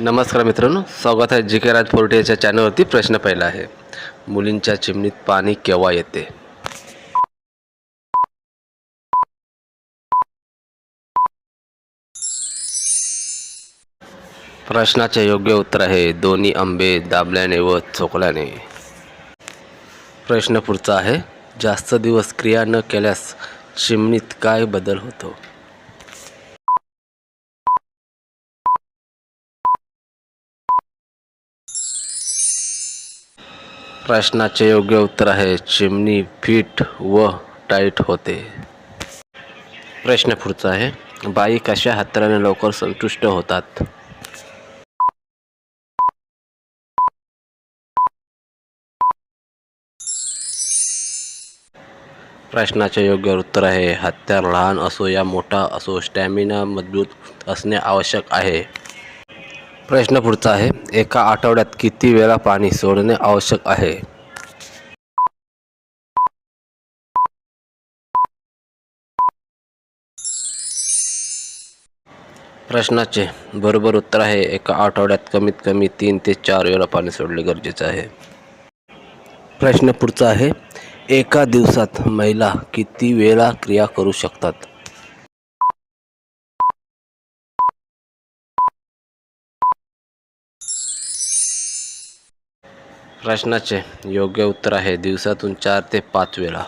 नमस्कार मित्रांनो स्वागत आहे जी के राज फोर्टे याच्या चॅनलवरती प्रश्न पहिला आहे. मुलींच्या चिमणीत पाणी केव्हा येते? प्रश्नाचे योग्य उत्तर आहे दोन्ही आंबे दाबल्याने व चोकल्याने प्रश्न पुढचा आहे जास्त दिवस क्रिया न केल्यास चिमणीत काय बदल होतो? प्रश्नाचे योग्य उत्तर आहे. चिमणी फिट व टाईट होते. प्रश्न पुढचा आहे. बाई कशा हाताने लवकर संतुष्ट होतात? प्रश्नाचे योग्य उत्तर आहे. हत्यार लहान असो या मोठा असो स्टॅमिना मजबूत असणे आवश्यक आहे. प्रश्न पुढचा आहे. एका आठवड्यात किती वेळा पाणी सोडणे आवश्यक आहे? प्रश्नाचे बरोबर उत्तर आहे. एका आठवड्यात कमीत कमी तीन ते चार वेळा पाणी सोडले गरजेचे आहे. प्रश्न पुढचा आहे. एका दिवसात महिला किती वेळा क्रिया करू शकतात? प्रश्नाचे योग्य उत्तर आहे. दिवसातून चार ते पाच वेळा.